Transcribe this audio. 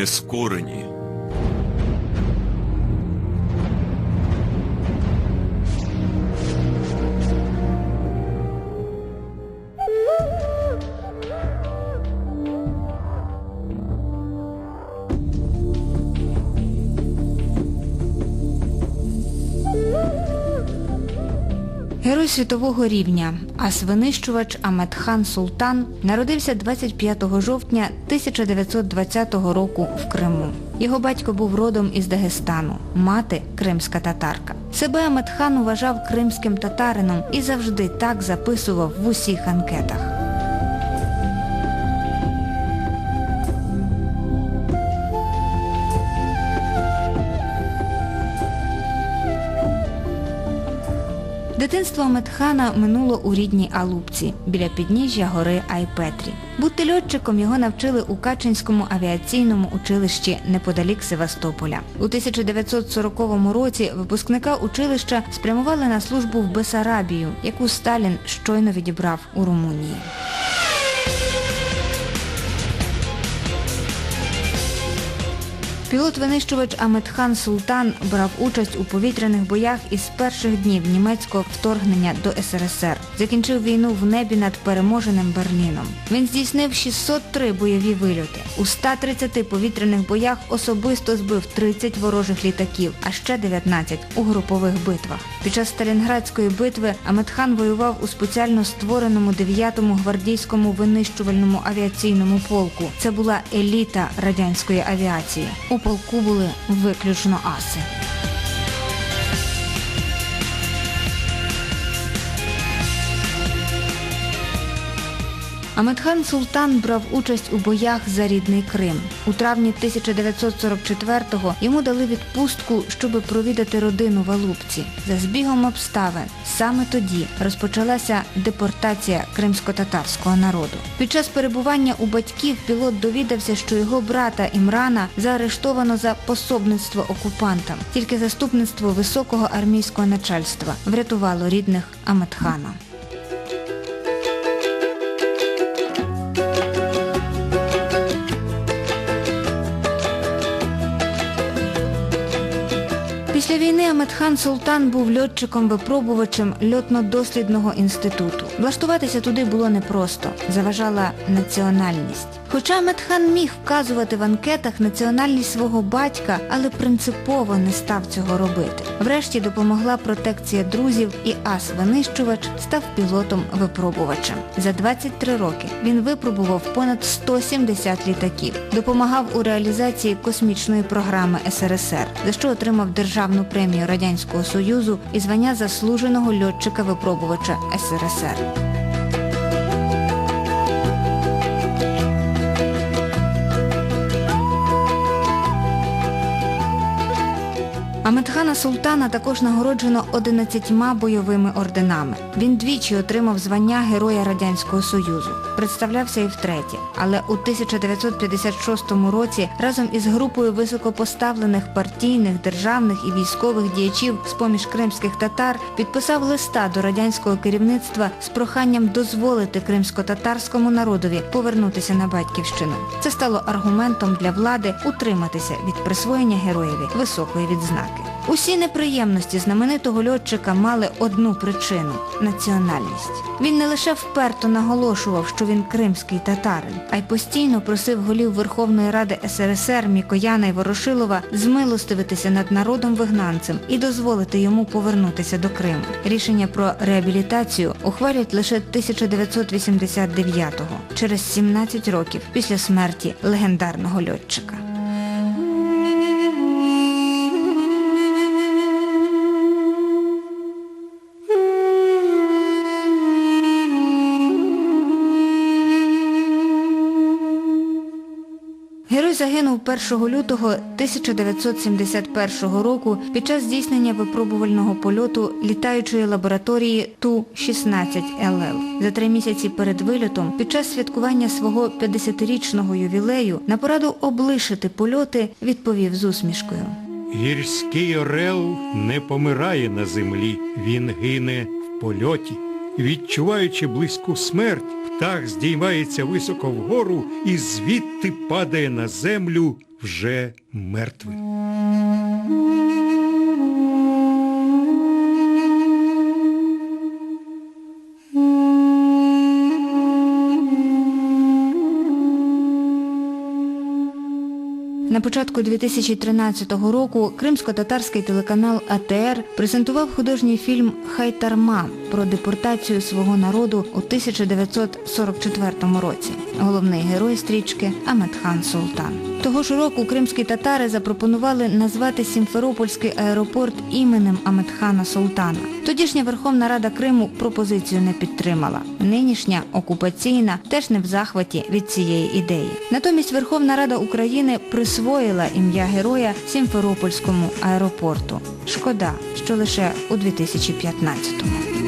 нескорені. Герой світового рівня, ас винищувач Аметхан Султан народився 25 жовтня 1920 року в Криму. Його батько був родом із Дагестану, мати кримська татарка. Себе Аметхан вважав кримським татарином і завжди так записував в усіх анкетах. Дитинство Медхана минуло у рідній Алупці, біля підніжжя гори Айпетрі. Бути льотчиком його навчили у Качинському авіаційному училищі неподалік Севастополя. У 1940 році випускника училища спрямували на службу в Бесарабію, яку Сталін щойно відібрав у Румунії. Пілот-винищувач Аметхан Султан брав участь у повітряних боях із перших днів німецького вторгнення до СРСР. Закінчив війну в небі над переможеним Берліном. Він здійснив 603 бойові вильоти. У 130 повітряних боях особисто збив 30 ворожих літаків, а ще 19 у групових битвах. Під час Сталінградської битви Аметхан воював у спеціально створеному 9-му гвардійському винищувальному авіаційному полку. Це була еліта радянської авіації. У полку були виключно аси. Аметхан Султан брав участь у боях за рідний Крим. У травні 1944-го йому дали відпустку, щоби провідати родину в Алупці. За збігом обставин саме тоді розпочалася депортація кримсько-татарського народу. Під час перебування у батьків пілот довідався, що його брата Імрана заарештовано за пособництво окупантам. Тільки заступництво високого армійського начальства врятувало рідних Аметхана. Після війни Аметхан Султан був льотчиком-випробувачем льотно-дослідного інституту. Влаштуватися туди було непросто, заважала національність. Хоча Аметхан міг вказувати в анкетах національність свого батька, але принципово не став цього робити. Врешті допомогла протекція друзів і ас-винищувач став пілотом-випробувачем. За 23 роки він випробував понад 170 літаків, допомагав у реалізації космічної програми СРСР, за що отримав державну премію Радянського Союзу і звання заслуженого льотчика-випробувача СРСР. Аметхана Султана також нагороджено 11 бойовими орденами. Він двічі отримав звання Героя Радянського Союзу. Представлявся і втретє. Але у 1956 році разом із групою високопоставлених партійних, державних і військових діячів з-поміж кримських татар підписав листа до радянського керівництва з проханням дозволити кримсько-татарському народові повернутися на батьківщину. Це стало аргументом для влади утриматися від присвоєння героєві високої відзнаки. Усі неприємності знаменитого льотчика мали одну причину національність. Він не лише вперто наголошував, що він кримський татарин, а й постійно просив голів Верховної Ради СРСР Мікояна і Ворошилова змилостивитися над народом вигнанцем і дозволити йому повернутися до Криму. Рішення про реабілітацію ухвалюють лише 1989-го, через 17 років після смерті легендарного льотчика. Герой загинув 1 лютого 1971 року під час здійснення випробувального польоту літаючої лабораторії Ту-16ЛЛ. За три місяці перед вильотом, під час святкування свого 50-річного ювілею, на пораду облишити польоти відповів з усмішкою. Гірський орел не помирає на землі, він гине в польоті. Відчуваючи близьку смерть, птах здіймається високо вгору і звідти падає на землю вже мертвих. На початку 2013 року кримсько-татарський телеканал АТР презентував художній фільм Хайтарма про депортацію свого народу у 1944 році. Головний герой стрічки Аметхан Султан. Того ж року кримські татари запропонували назвати Сімферопольський аеропорт іменем Аметхана Султана. Тодішня Верховна Рада Криму пропозицію не підтримала. Нинішня окупаційна теж не в захваті від цієї ідеї. Натомість Верховна Рада України присвоїла ім'я героя Сімферопольському аеропорту. Шкода, що лише у 2015-му.